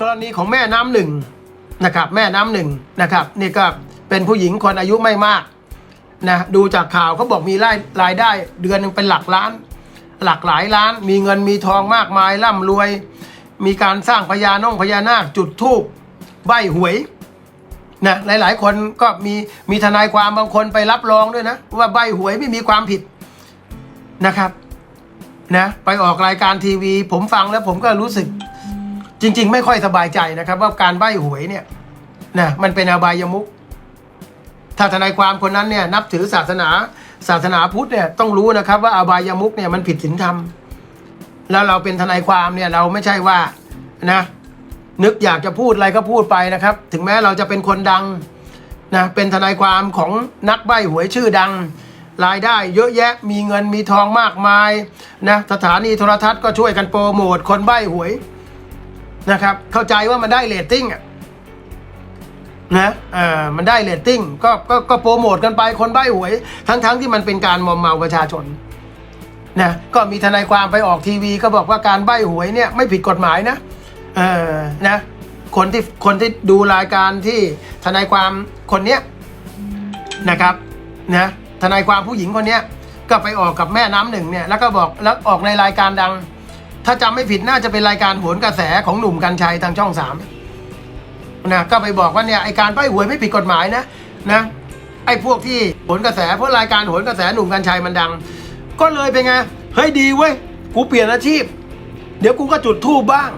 กรณีของแม่น้ำหนึ่งนะครับแม่น้ำหนึ่งนะครับนี่ก็เป็นผู้หญิงคนอายุไม่มากนะดูจากข่าวเขาบอกมีรายรายได้เดือนหนึ่งเป็นหลักล้าน หลักหลายล้าน มีเงินมีทองมากมายร่ำรวย มีการสร้างพญาน้องพญานาคจุดทูบใบหวยนะหลาย ๆ คนก็มีมีทนายความบางคนไปรับรองด้วยนะ ว่าใบหวยไม่มีความผิดนะครับนะไปออกรายการทีวี ผมฟังแล้วผมก็รู้สึก จริง ๆ ไม่ค่อยสบายใจนะครับ ว่าการใบหวยเนี่ยนะมันเป็นอบายมุขถ้าทนายความคนนั้นเนี่ยนับถือศาสนาศาสนาพุทธเนี่ยต้องรู้นะครับ ว่าอบายมุขเนี่ยมันผิดศีลธรรม แล้วเราเป็นทนายความเนี่ยเราไม่ใช่ว่านะนึกอยากจะพูดอะไรก็พูดไปนะครับ ถึงแม้เราจะเป็นคนดังนะเป็นทนายความของนักใบ้หวยชื่อดัง รายได้เยอะแยะมีเงินมีทองมากมายนะสถานีโทรทัศน์ก็ช่วยกันโปรโมทคนใบ้หวย นะครับ เข้าใจว่ามันได้เรตติ้งอะนะเออมันได้เรตติ้งก็ก็ก็โปรโมทกันไปคนใบ้หวย ทั้งๆที่มันเป็นการมอมเมาประชาชนนะก็มีทนายความไปออกทีวี ก็บอกว่าการใบ้หวยเนี่ยไม่ผิดกฎหมายนะเออนะคนที่คนที่ดูรายการที่ทนายความคนเนี้ยนะครับนะทนายความผู้หญิงคนเนี้ยก็ไปออกกับแม่น้ำหนึ่งเนี่ยแล้วก็บอกแล้วออกในรายการดัง ถ้าจำไม่ผิดน่าจะเป็นรายการโหนกระแสของหนุ่มกัญชัยทางช่องสามนะก็ไปบอกว่าเนี่ยไอการใบ้หวยไม่ผิดกฎหมายนะนะไอพวกที่โหนกระแสเพราะรายการโหนกระแสหนุ่มกัญชัยมันดัง ก็เลยเป็นไงเฮ้ยดีเว้ยกูเปลี่ยนอาชีพ เดี๋ยวกูก็จุดทูบบ้าง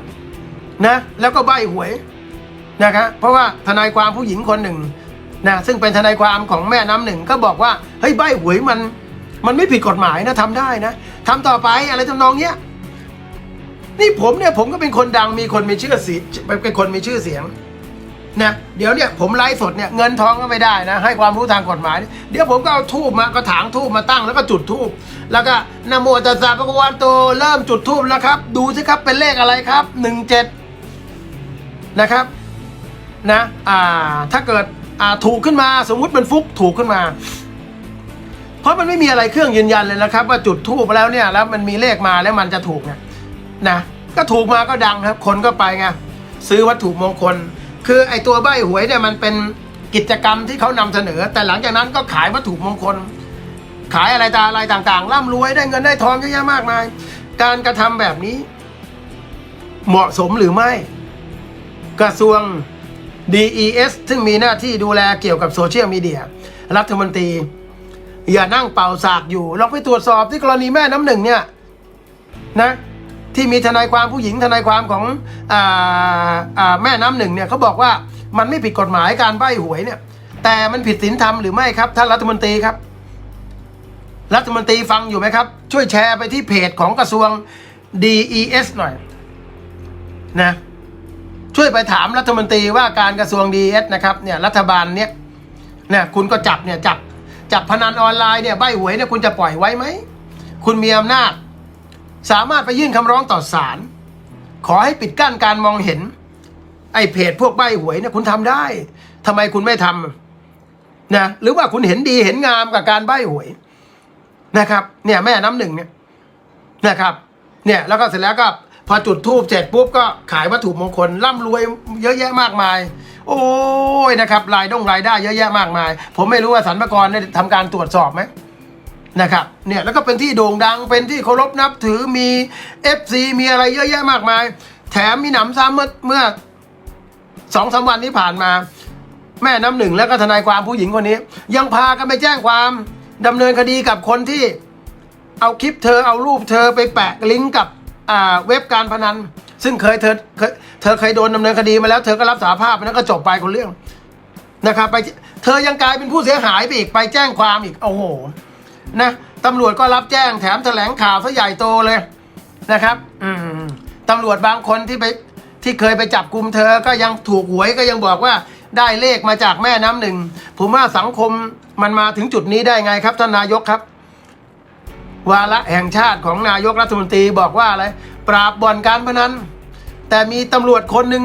นะ แล้วก็ใบหวยนะครับเพราะว่าทนายความผู้หญิงคนหนึ่งนะซึ่งเป็นทนายความของแม่น้ำหนึ่งก็บอกว่าเฮ้ยใบหวยมัน มันไม่ผิดกฎหมายนะทำได้นะทำต่อไปอะไรทำนองเนี้ย นี่ผมเนี่ยผมก็เป็นคนดังมีคนมีชื่อเสียงเป็นคนมีชื่อเสียงนะเดี๋ยวเนี่ยผมไลฟ์สดเนี่ยเงินทองก็ไม่ได้นะ ให้ความรู้ทางกฎหมาย เดี๋ยวผมก็เอาทูบมากระถางทูบมาตั้งแล้วก็จุดทูบแล้วก็นโมตัสสะพระคะวะโตเริ่มจุดทูบแล้วครับ ดูสิครับเป็นเลขอะไรครับหนึ่งเจ็ดนะครับนะอ่าถ้าเกิดอ่าถูกขึ้นมาสมมุติเป็นฟุกถูกขึ้นมา เพราะมันไม่มีอะไรเครื่องยืนยันเลยนะครับ ว่าจุดทูบแล้วเนี่ยแล้วมันมีเลขมาแล้วมันจะถูกไงนะ ก็ถูกมาก็ดังครับ คนก็ไปไงซื้อวัตถุมงคล คือไอตัวใบหวยเนี่ยมันเป็นกิจกรรมที่เขานำเสนอ แต่หลังจากนั้นก็ขายวัตถุมงคล ขายอะไรตาอะไรต่างๆร่ำรวยได้เงินได้ทองเยอะแยะมากมาย การกระทำแบบนี้ เหมาะสมหรือไม่ กระทรวง DES ซึ่งมีหน้าที่ดูแลเกี่ยวกับโซเชียลมีเดียรัฐมนตรี อย่านั่งเป่าสากอยู่ลองไปตรวจสอบที่กรณีแม่น้ำหนึ่งเนี่ยนะ ที่มีทนายความผู้หญิงทนายความของออแม่น้ำหนึ่งเนี่ยเขาบอกว่ามันไม่ผิดกฎหมายการใบ้หวยเนี่ย แต่มันผิดศีลธรรมหรือไม่ครับท่านรัฐมนตรีครับ รัฐมนตรีฟังอยู่ไหมครับ ช่วยแชร์ไปที่เพจของกระทรวง DES หน่อยนะช่วยไปถามรัฐมนตรีว่าการกระทรวง DES นะครับเนี่ยรัฐบาลเนี่ยเนี่ยคุณก็จับเนี่ยจับจับพนันออนไลน์เนี่ยใบหวยเนี่ยคุณจะปล่อยไว้ไหม คุณมีอำนาจ สามารถไปยื่นคำร้องต่อศาลขอให้ปิดกั้นการมองเห็น ไอ้เพจพวกใบหวยเนี่ยคุณทำได้ทำไมคุณไม่ทำนะหรือว่าคุณเห็นดีเห็นงามกับการใบหวยนะครับ เนี่ยแม่น้ำหนึ่งเนี่ยนะครับ เนี่ยแล้วก็เสร็จแล้วก็พอจุดทูบเสร็จปุ๊บก็ขายวัตถุมงคลร่ำรวยเยอะแยะมากมาย โอ้ยนะครับรายดงรายได้เยอะแยะมากมาย ผมไม่รู้ว่าสรรพากรได้ทำการตรวจสอบไหม นะครับเนี่ยแล้วก็เป็นที่โด่งดังเป็นที่เคารพนับถือมี FC มีอะไรเยอะแยะมากมาย แถมมีหนำซ้ำเมื่อเมื่อสองสามวันที่ผ่านมา แม่น้ำหนึ่งแล้วก็ทนายความผู้หญิงคนนี้ ยังพากันไปแจ้งความดำเนินคดีกับคนที่เอาคลิปเธอเอารูปเธอไปแปะลิงก์กับเว็บการพนัน ซึ่งเคยเธอเคยเธอเคยโดนดำเนินคดีมาแล้วเธอก็รับสาภาพแล้วก็จบไปคนเรื่องนะครับ ไปเธอยังกลายเป็นผู้เสียหายไปอีกไปแจ้งความอีกโอ้โห นะตำรวจก็รับแจ้งแถมแถลงข่าวซะใหญ่โตเลยนะครับ อืมตำรวจบางคนที่ไปที่เคยไปจับกลุ่มเธอก็ยังถูกหวยก็ยังบอกว่าได้เลขมาจากแม่น้ำหนึ่งผมว่าสังคมมันมาถึงจุดนี้ได้ไงครับท่านนายกครับ วาระแห่งชาติของนายกรัฐมนตรีบอกว่าอะไรปราบบ่อนการพนันแต่มีตำรวจคนหนึ่ง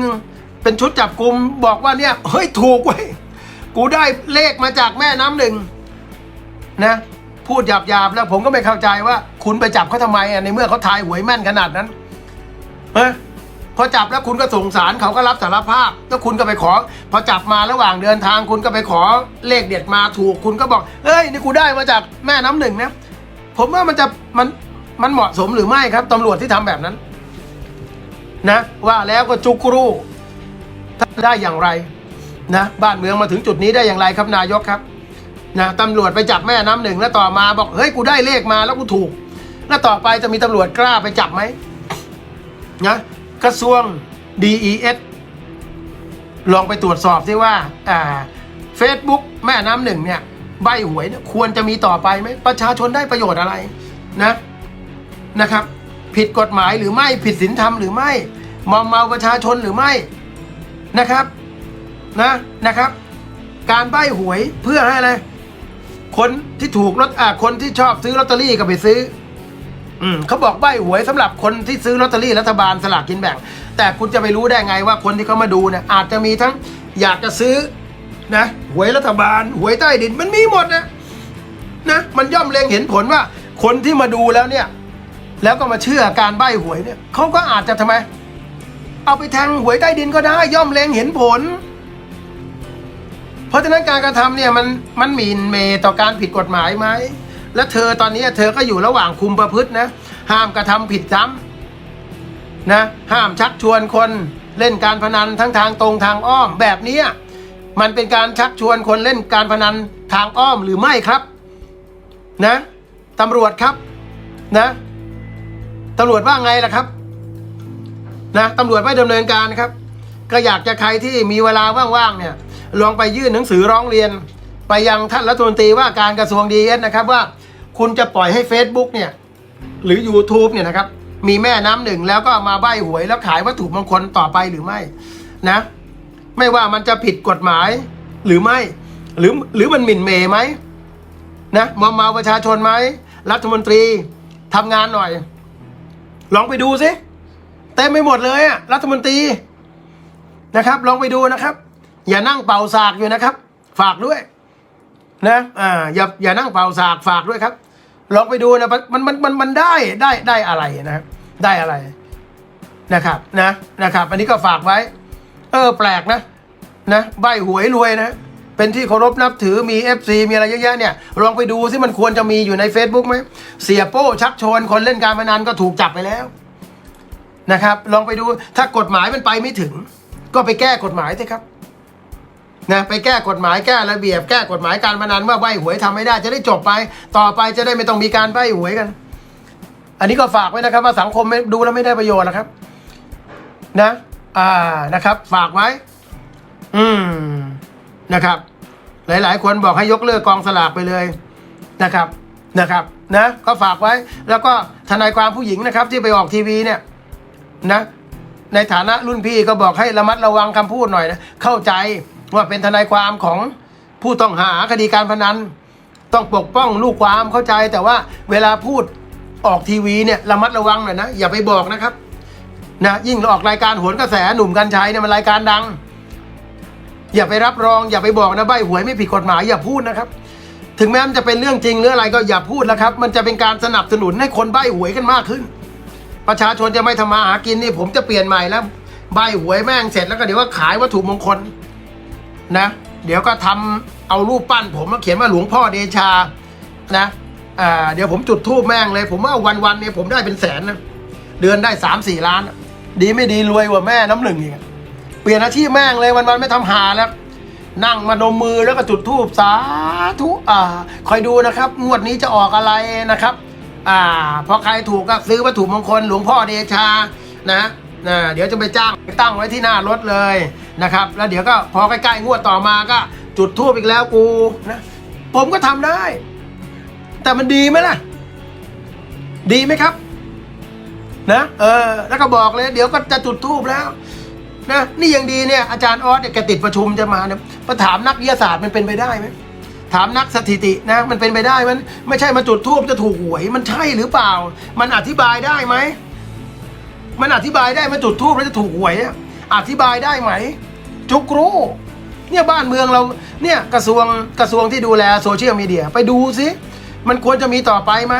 เป็นชุดจับกลุ่มบอกว่าเนี่ยเฮ้ยถูกเว้ยกูได้เลขมาจากแม่น้ำหนึ่งนะ พูดหยาบๆแล้วผมก็ไม่เข้าใจว่า คุณไปจับเขาทำไมอะในเมื่อเขาทายหวยแม่นขนาดนั้นเฮ้ยพอจับแล้วคุณก็ส่งสารเขาก็รับสารภาพ แล้วคุณก็ไปขอ พอจับมาระหว่างเดินทางคุณก็ไปขอเลขเด็ดมาถูก คุณก็บอกเฮ้ยนี่กูได้มาจากแม่น้ำหนึ่งนะผมว่ามันจะมันมันเหมาะสมหรือไม่ครับตำรวจที่ทำแบบนั้น นะ ว่าแล้วก็จุกรูถ้าได้อย่างไร นะ บ้านเมืองมาถึงจุดนี้ได้อย่างไรครับนายกครับ นะตำรวจไปจับแม่น้ำหนึ่งแล้วต่อมาบอกเฮ้ยกูได้เลขมาแล้วกูถูก แล้วต่อไปจะมีตำรวจกล้าไปจับไหมนะกระทรวง DES ลองไปตรวจสอบซิว่าอ่า Facebook แม่น้ำหนึ่งเนี่ย ใบหวยเนี่ยควรจะมีต่อไปไหมประชาชนได้ประโยชน์อะไรนะนะครับ ผิดกฎหมายหรือไม่ผิดศีลธรรมหรือไม่มอมเมาประชาชนหรือไม่นะครับนะนะครับ การใบหวยเพื่อให้อะไร คนที่ถูกลอตอ่าคนที่ชอบซื้อลอตเตอรี่ก็ไปซื้อ อืมเขาบอกใบหวยสำหรับคนที่ซื้อลอตเตอรี่รัฐบาลสลากกินแบ่ง แต่คุณจะไปรู้ได้ไงว่าคนที่เขามาดูเนี่ยอาจจะมีทั้งอยากจะซื้อนะหวยรัฐบาลหวยใต้ดินมันมีหมดนะนะมันย่อมเล็งเห็นผลว่า คนที่มาดูแล้วเนี่ย แล้วก็มาเชื่อการใบหวยเนี่ยเขาก็อาจจะทำไม เอาไปแทงหวยใต้ดินก็ได้ ย่อมเล็งเห็นผล เพราะฉะนั้นการกระทำเนี่ยมันมันหมิ่นเมต่อการผิดกฎหมายไหมและเธอตอนนี้เธอก็อยู่ระหว่างคุมประพฤตินะห้ามกระทำผิดซ้ำนะห้ามชักชวนคนเล่นการพนันทั้งทางตรงทางอ้อมแบบนี้มันเป็นการชักชวนคนเล่นการพนันทางอ้อมหรือไม่ครับนะตำรวจครับนะตำรวจว่าไงล่ะครับนะตำรวจไม่ดำเนินการครับ ก็อยากจะใครที่มีเวลาว่างๆเนี่ย ลองไปยื่นหนังสือร้องเรียน ไปยังท่านรัฐมนตรีว่าการกระทรวงดีเอสนะครับว่าคุณจะปล่อยให้ Facebook เนี่ยหรือ YouTube เนี่ยนะครับมีแม่น้ำหนึ่งแล้วก็มาใบหวยแล้วขายวัตถุมงคลต่อไปหรือไม่นะ ไม่ว่ามันจะผิดกฎหมายหรือไม่หรือหรือมันหมิ่นเหมไหมนะมอมเมาประชาชนไหมรัฐมนตรีทำงานหน่อย ลองไปดูสิเต็มไปหมดเลยอะรัฐมนตรีนะครับ ลองไปดูนะครับ อย่านั่งเป่าสากอยู่นะครับ ฝากด้วยนะอ่าอย่าอย่านั่งเป่าสากฝากด้วยครับลองไปดูนะมันมันมันมันได้ได้ได้อะไรนะครับได้อะไรนะครับนะนะครับ อันนี้ก็ฝากไว้ เออแปลกนะนะใบหวยรวยนะเป็นที่เคารพนับถือมี FC มีอะไรเยอะแยะเนี่ยลองไปดูซิมันควรจะมีอยู่ใน Facebook ไหมเสียโป้ชักชวนคนเล่นการพนันก็ถูกจับไปแล้วนะครับ ลองไปดูถ้ากฎหมายมันไปไม่ถึง ก็ไปแก้กฎหมายสิครับ นะไปแก้กฎหมายแก้ระเบียบ แก้กฎหมายการพนันว่าใบหวยทำไม่ได้จะได้จบไป ต่อไปจะได้ไม่ต้องมีการใบหวยกัน อันนี้ก็ฝากไว้นะครับ ว่าสังคมไม่ดูแล้วไม่ได้ประโยชน์นะครับ นะ อ่านะครับ ฝากไว้ อืมนะครับ หลาย ๆ คนบอกให้ยกเลิกกองสลากไปเลยนะครับนะครับนะก็ฝากไว้แล้วก็ทนายความผู้หญิงนะครับ ที่ไปออกทีวีเนี่ยนะ ในฐานะรุ่นพี่ก็บอกให้ระมัดระวังคำพูดหน่อยนะเข้าใจ ว่าเป็นทนายความของผู้ต้องหาคดีการพนัน ต้องปกป้องลูกความเข้าใจแต่ว่าเวลาพูดออกทีวีเนี่ยระมัดระวังหน่อยนะ อย่าไปบอกนะครับนะยิ่งออกรายการโหนกระแสหนุ่มกัญชัยเนี่ยมันรายการดัง อย่าไปรับรองอย่าไปบอกนะใบหวยไม่ผิดกฎหมายอย่าพูดนะครับ ถึงแม้มันจะเป็นเรื่องจริงหรืออะไรก็อย่าพูดนะครับ มันจะเป็นการสนับสนุนให้คนใบหวยกันมากขึ้น ประชาชนจะไม่ทำมาหากินนี่ผมจะเปลี่ยนใหม่แล้วใบหวยแม่งเสร็จแล้วก็เดี๋ยวว่าขายวัตถุมงคล นะ เดี๋ยวก็ทำเอารูปปั้น ผมมาเขียนว่าหลวงพ่อเดชานะอ่าเดี๋ยวผมจุดทูบแม่งเลย ผมว่าวันวันๆเนี่ยผมได้เป็นแสนนะเดือนได้สามสี่ล้าน ดีไม่ดีรวยกว่าแม่น้ำหนึ่งอีกเปลี่ยนอาชีพแม่งเลยวันวันๆไม่ทำหาแล้วนั่งมาดมมือแล้วก็จุดทูบสาธุอ่าคอยดูนะครับ งวดนี้จะออกอะไรนะครับ อ่า พอใครถูกก็ซื้อวัตถุมงคลหลวงพ่อเดชานะนะเดี๋ยวจะไปจ้างไปตั้งไว้ที่หน้ารถเลย นะครับ แล้วเดี๋ยวก็พอใกล้ๆงวดต่อมาก็จุดทูบอีกแล้วกูนะผมก็ทำได้ แต่มันดีไหมล่ะ ดีไหมครับ นะ เออ แล้วก็บอกเลย เดี๋ยวก็จะจุดทูบแล้วนะนี่ยังดีเนี่ยอาจารย์ออสเนี่ยแกติดประชุมจะมาเนี่ยมาถามนักวิทยาศาสตร์มันเป็นไปได้ไหมถามนักสถิตินะ มันเป็นไปได้มันไม่ใช่มาจุดทูบจะถูกหวย มันใช่หรือเปล่า มันอธิบายได้ไหมมันอธิบายได้มาจุดทูบแล้วจะถูกหวยอะ อธิบายได้ไหม จุกรู้ เนี่ยบ้านเมืองเราเนี่ยกระทรวงกระทรวงที่ดูแลโซเชียลมีเดียไปดูสิมันควรจะมีต่อไปไหม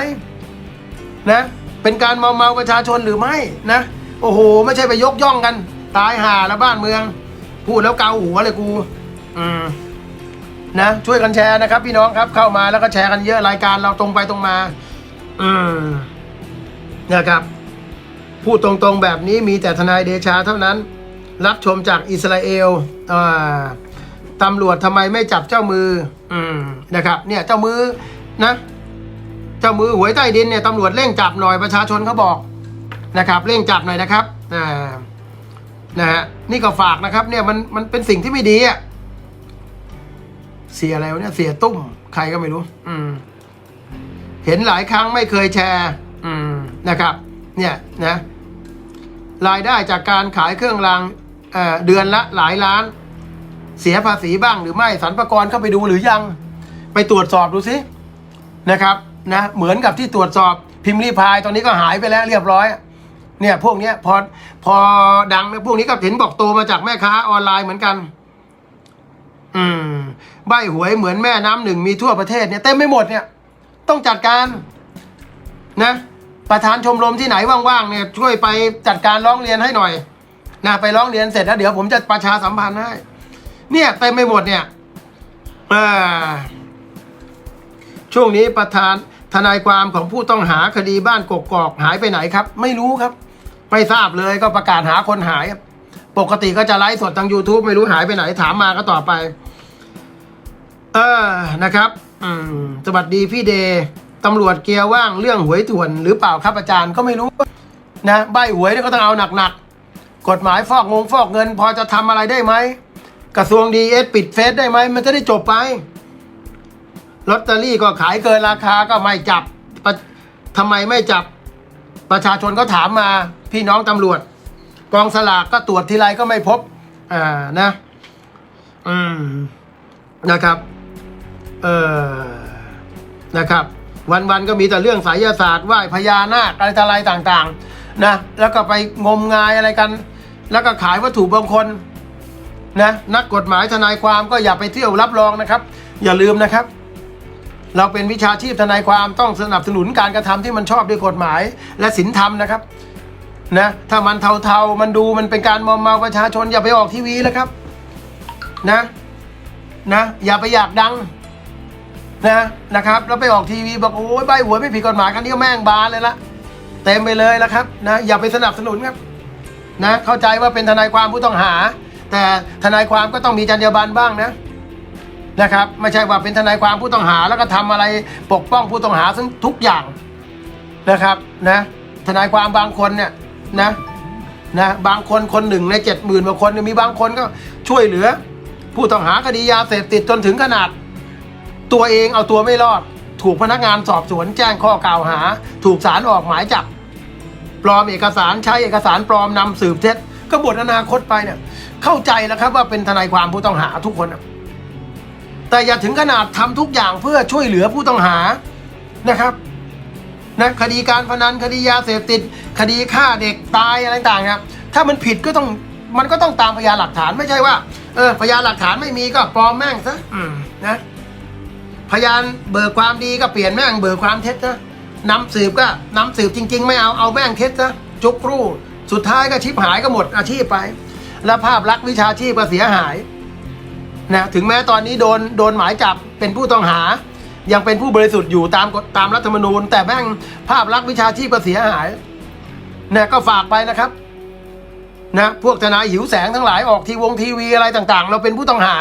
นะเป็นการเมาเมาประชาชนหรือไม่นะ โอ้โห ไม่ใช่ไปยกย่องกัน ตายห่าแล้วบ้านเมือง พูดแล้วเกาหัวเลยกู อืมนะช่วยกันแชร์นะครับ พี่น้องครับเข้ามาแล้วก็แชร์กันเยอะรายการเราตรงไปตรงมา อืมนะครับ พูดตรงๆแบบนี้มีแต่ทนายเดชาเท่านั้น รับชมจากอิสราเอลอตำรวจทำไมไม่จับเจ้ามืออืมนะครับ เนี่ยเจ้ามือนะเจ้ามือหวยใต้ดินเนี่ยตำรวจเร่งจับหน่อยประชาชนเขาบอกนะครับ เร่งจับหน่อยนะครับอ่านะฮะนี่ก็ฝากนะครับเนี่ยมันมันเป็นสิ่งที่ไม่ดีอะเสียอะไรวะเนี่ยเสียตุ้มใครก็ไม่รู้ อืม เห็นหลายครั้งไม่เคยแชร์ อืมนะครับ เนี่ยนะรายได้จากการขายเครื่องราง เดือนละหลายล้าน เสียภาษีบ้างหรือไม่สรรพากรเข้าไปดูหรือยัง ไปตรวจสอบดูสินะครับนะเหมือนกับที่ตรวจสอบพิมพ์รีพายตอนนี้ก็หายไปแล้วเรียบร้อย เนี่ยพวกนี้พอพอดังเนี่ยพวกนี้ก็เห็นบอกโตมาจากแม่ค้าออนไลน์เหมือนกัน อืม ใบหวยเหมือนแม่น้ำหนึ่งมีทั่วประเทศเนี่ยเต็มไม่หมดเนี่ย ต้องจัดการนะประธานชมรมที่ไหนว่างๆเนี่ยช่วยไปจัดการร้องเรียนให้หน่อย นะไปร้องเรียนเสร็จแล้วเดี๋ยวผมจะประชาสัมพันธ์ให้ เนี่ยเต็มไปหมดเนี่ยช่วงนี้ประธานทนายความของผู้ต้องหาคดีบ้านกกอกหายไปไหนครับ ไม่รู้ครับ ไม่ทราบเลยก็ประกาศหาคนหายปกติก็จะไลฟ์สดทาง YouTube ไม่รู้หายไปไหนถามมาก็ต่อไป เออนะครับ อืมสวัสดีพี่เดย์ตำรวจเกียร์ว่างเรื่องหวยถ่วนหรือเปล่าครับอาจารย์ก็ไม่รู้ นะ ใบหวยเนี่ยก็ต้องเอาหนักๆ กฎหมายฟอกงงฟอกเงิน พอจะทำอะไรได้ไหม กระทรวงดีเอสปิดเฟซได้ไหม มันจะได้จบไปลอตเตอรี่ก็ขายเกินราคาก็ไม่จับทำไมไม่จับประชาชนก็ถามมาพี่น้องตำรวจ กองสลากก็ตรวจทีไรก็ไม่พบ อ่านะ อืมนะครับ เออนะครับ วันๆก็มีแต่เรื่องไสายศาสตร์ไหว้พญานาคอะไรต่ออะไรต่างๆ นะ แล้วก็ไปงมงายอะไรกัน แล้วก็ขายวัตถุมงคลนะนักกฎหมายทนายความก็อย่าไปเที่ยวรับรองนะครับ อย่าลืมนะครับ เราเป็นวิชาชีพทนายความต้องสนับสนุนการกระทำที่มันชอบด้วยกฎหมายและศีลธรรมนะครับนะถ้ามันเทาๆมันดูมันเป็นการมอมเมาประชาชนอย่าไปออกทีวีแล้วครับนะนะอย่าไปอยากดังนะนะครับแล้วไปออกทีวีบอกโอ้ยใบหวยไม่ผิดกฎหมายคันนี้ก็แม่งบานเลยละเต็มไปเลยแล้วครับนะอย่าไปสนับสนุนครับ นะเข้าใจว่าเป็นทนายความผู้ต้องหา แต่ทนายความก็ต้องมีจรรยาบรรณบ้างนะนะครับ ไม่ใช่ว่าเป็นทนายความผู้ต้องหาแล้วก็ทำอะไรปกป้องผู้ต้องหาซึ่งทุกอย่างนะครับนะทนายความบางคนเนี่ยนะนะบางคนคนหนึ่งในเจ็ดหมื่นกว่าคนมีบางคนก็ช่วยเหลือ ผู้ต้องหาคดียาเสพติดจนถึงขนาด ตัวเองเอาตัวไม่รอด ถูกพนักงานสอบสวนแจ้งข้อกล่าวหา ถูกศาลออกหมายจับ ปลอมเอกสารใช้เอกสารปลอมนำสืบเท็จก็บทอนาคตไปเนี่ย เข้าใจแล้วครับว่าเป็นทนายความผู้ต้องหาทุกคนแต่อย่าถึงขนาดทำทุกอย่างเพื่อช่วยเหลือผู้ต้องหานะครับนะคดีการพนันคดียาเสพติด คดีฆ่าเด็กตายอะไรต่างๆครับ ถ้ามันผิดก็ต้องมันก็ต้องตามพยานหลักฐานไม่ใช่ว่าเออพยานหลักฐานไม่มีก็ปลอมแม่งซะนะพยานเบิกความดีก็เปลี่ยนแม่งเบิกความเท็จนะ น้ำสืบก็น้ำสืบจริง ๆ ไม่เอาเอาแม่งเท็จนะจุกรูสุดท้ายก็ชิบหายก็หมดอาชีพไป แล้วภาพลักษณ์วิชาชีพก็เสียหายนะถึงแม้ตอนนี้โดนโดนหมายจับเป็นผู้ต้องหา ยังเป็นผู้บริสุทธิ์อยู่ตามกฎตามรัฐธรรมนูญ แต่แม่งภาพลักษณ์วิชาชีพก็เสียหายนะก็ฝากไปนะครับนะพวกทนายหิวแสงทั้งหลายออกทีวงทีวีอะไรต่างๆ เราเป็นผู้ต้องหา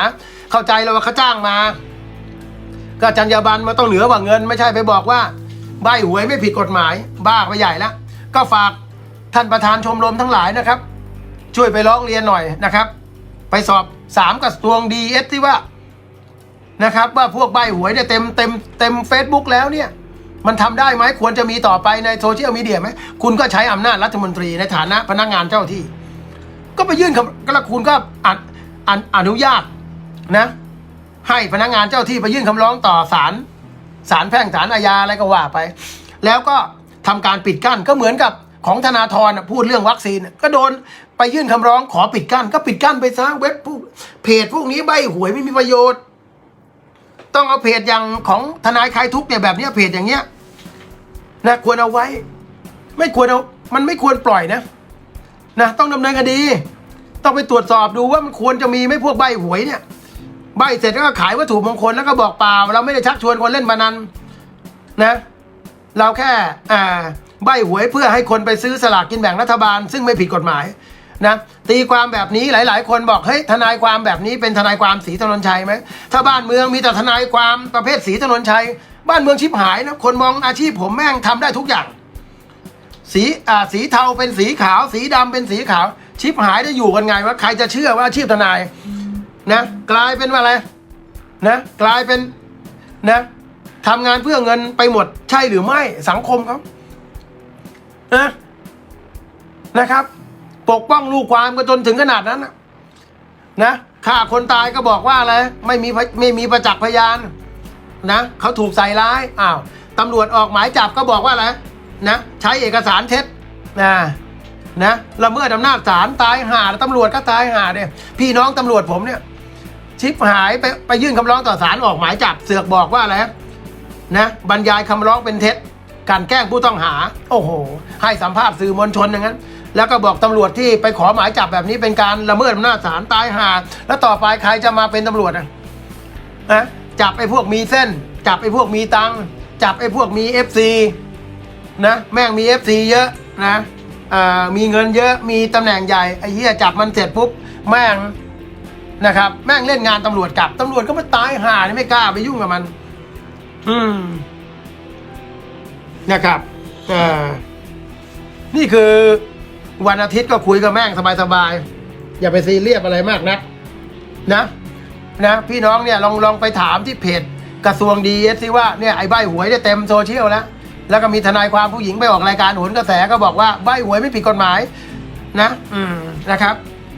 เข้าใจแล้วว่าเขาจ้างมา ก็จรรยาบรรณมันต้องเหนือกว่าเงิน ไม่ใช่ไปบอกว่า ใบหวยไม่ผิดกฎหมาย บ้าไปใหญ่แล้ว ก็ฝากท่านประธานชมรมทั้งหลายนะครับ ช่วยไปร้องเรียนหน่อยนะครับ ไปสอบสามกระทรวงดีเอสที่ว่านะครับว่าพวกใบหวยเนี่ยเต็มเต็มเต็มเฟซบุ๊กแล้วเนี่ย มันทำได้ไหมควรจะมีต่อไปในโซเชียลมีเดียไหมคุณก็ใช้อำนาจรัฐมนตรีในฐานะพนักงานเจ้าที่ ก็ไปยื่นคำก็แล้วคุณก็อนุอนอนุญาตนะ ให้พนักงานเจ้าที่ไปยื่นคำร้องต่อศาล ศาลแพ่งศาลอาญาอะไรก็ว่าไป แล้วก็ทำการปิดกั้นก็เหมือนกับของธนาธรพูดเรื่องวัคซีน ก็โดนไปยื่นคำร้องขอปิดกั้น ก็ปิดกั้นไปซะเว็บพวกเพจพวกนี้ใบหวยไม่มีประโยชน์ ต้องเอาเพจอย่างของทนายคลายทุกเนี่ยแบบเนี้ยเพจอย่างเงี้ยนะควรเอาไว้ ไม่ควรเอามันไม่ควรปล่อยนะนะต้องดำเนินคดี ต้องไปตรวจสอบดูว่ามันควรจะมีไหม่พวกใบหวยเนี่ย ใบเสร็จแล้วก็ขายวัตถุมงคลแล้วก็บอกเปล่า เราไม่ได้ชักชวนคนเล่นพนันนะ เราแค่อ่าใบหวยเพื่อให้คนไปซื้อสลากกินแบ่งรัฐบาล ซึ่งไม่ผิดกฎหมายนะตีความแบบนี้หลาย ๆ คนบอกเฮ้ยทนายความแบบนี้เป็นทนายความศรีถนนชัยไหมถ้าบ้านเมืองมีแต่ทนายความประเภทศรีถนนชัย บ้านเมืองชิบหายนะคนมองอาชีพผมแม่งทำได้ทุกอย่าง สีอ่าสีเทาเป็นสีขาว สีดำเป็นสีขาว ชิบหายจะอยู่กันไงว่าใครจะเชื่อว่าอาชีพทนาย นะกลายเป็นว่าอะไรนะกลายเป็นนะทำงานเพื่อเงินไปหมดใช่หรือไม่สังคมเขานะนะครับ ปกป้องลูกความก็จนถึงขนาดนั้นนะฆ่าคนตายก็บอกว่าอะไรไม่มีไม่มีประจักษ์พยานนะเขาถูกใส่ร้ายอ้าวตำรวจออกหมายจับก็บอกว่าอะไรนะใช้เอกสารเท็จนะนะละเมิดอำนาจศาลตายห่าตำรวจก็ตายห่าเนี่ยพี่น้องตำรวจผมเนี่ย ชิปหายไปไปยื่นคำร้องต่อศาลออกหมายจับเสือกบอกว่าอะไรนะบรรยายคำร้องเป็นเท็จการแกล้งผู้ต้องหา โอ้โห ให้สัมภาษณ์สื่อมวลชนอย่างนั้น แล้วก็บอกตำรวจที่ไปขอหมายจับแบบนี้เป็นการละเมิดอำนาจศาลตายห่าแล้วต่อไปใครจะมาเป็นตำรวจอะนะจับไอ้พวกมีเส้น จับไอ้พวกมีตังจับไอ้พวกมีเอฟซีนะแม่งมีเอฟซีเยอะนะอ่ามีเงินเยอะมีตำแหน่งใหญ่ไอ้เหี้ยจับมันเสร็จปุ๊บแม่ง นะครับ แม่งเล่นงานตำรวจกลับตำรวจก็มาตายห่านี่ไม่กล้าไปยุ่งกับมัน อืมนะครับอ่านี่คือวันอาทิตย์ก็คุยกับแม่งสบายๆ อย่าไปซีเรียสอะไรมากนะนะนะพี่น้องเนี่ยลองลองไปถามที่เพจกระทรวงดีเอสซิว่าเนี่ยไอ้ใบหวยเนี่ยเต็มโซเชียลแล้วแล้วก็มีทนายความผู้หญิงไปออกรายการโหนกระแสก็บอกว่าใบหวยไม่ผิดกฎหมาย นะ อืมนะครับ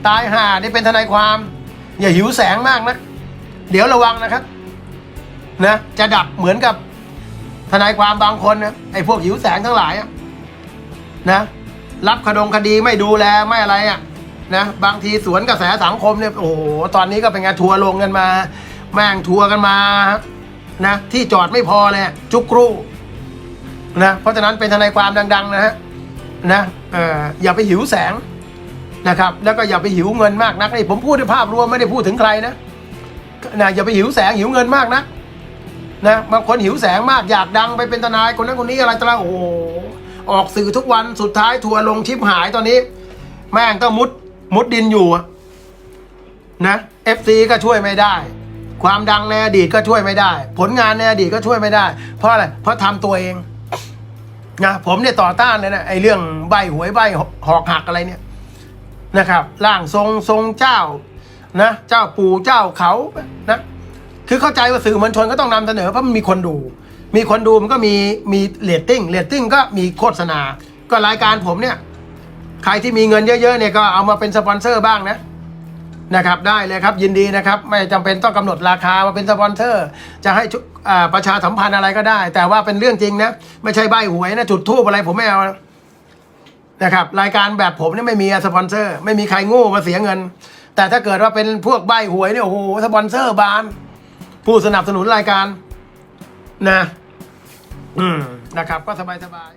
ตายห่านี่เป็นทนายความ อย่าหิวแสงมากนะเดี๋ยวระวังนะครับ นะ จะดับเหมือนกับทนายความบางคนนะไอ้พวกหิวแสงทั้งหลายนะรับคดงคดีไม่ดูแลไม่อะไรอะนะบางทีสวนกระแสสังคมเนี่ยโอ้โหตอนนี้ก็เป็นไงทัวร์ลงกันมา แม่งทัวร์กันมานะที่จอดไม่พอเลยจุกรูนะเพราะฉะนั้นเป็นทนายความดัง ๆ นะฮะนะเอออย่าไปหิวแสง นะครับ แล้วก็อย่าไปหิวเงินมากนักนี่ผมพูดในภาพรวมไม่ได้พูดถึงใครนะนะอย่าไปหิวแสงหิวเงินมากนะนะบางคนหิวแสงมากอยากดังไปเป็นทนายคนนั้นคนนี้อะไรต่างโอ้ออกสื่อทุกวันสุดท้ายทัวลงชิปหายตอนนี้ แม่งก็มุดมุดดินอยู่นะเอฟซีก็ช่วยไม่ได้ ความดังในอดีตก็ช่วยไม่ได้ ผลงานในอดีตก็ช่วยไม่ได้ เพราะอะไรเพราะทำตัวเองนะผมเนี่ยต่อต้านเลยนะไอ้เรื่องใบหวยใบหอกหักอะไรเนี่ย นะครับร่างทรงทรงเจ้านะเจ้าปู่เจ้าเขานะคือเข้าใจว่าสื่อมวลชนก็ต้องนำเสนอเพราะมันมีคนดู มีคนดูมันก็มีมีเรตติ้งเรตติ้งก็มีโฆษณา ก็รายการผมเนี่ยใครที่มีเงินเยอะๆเนี่ยก็เอามาเป็นสปอนเซอร์บ้างนะนะครับได้เลยครับยินดีนะครับ ไม่จำเป็นต้องกำหนดราคามาเป็นสปอนเซอร์ จะให้ประชาสัมพันธ์อะไรก็ได้ แต่ว่าเป็นเรื่องจริงนะ ไม่ใช่ใบหวยนะจุดทูบอะไรผมไม่เอา นะครับรายการแบบผมเนี่ยไม่มีสปอนเซอร์ ไม่มีใครโง่มาเสียเงิน แต่ถ้าเกิดว่าเป็นพวกใบหวยเนี่ยโอ้โหสปอนเซอร์บาน ผู้สนับสนุนรายการนะ อืมนะครับ ก็สบายสบาย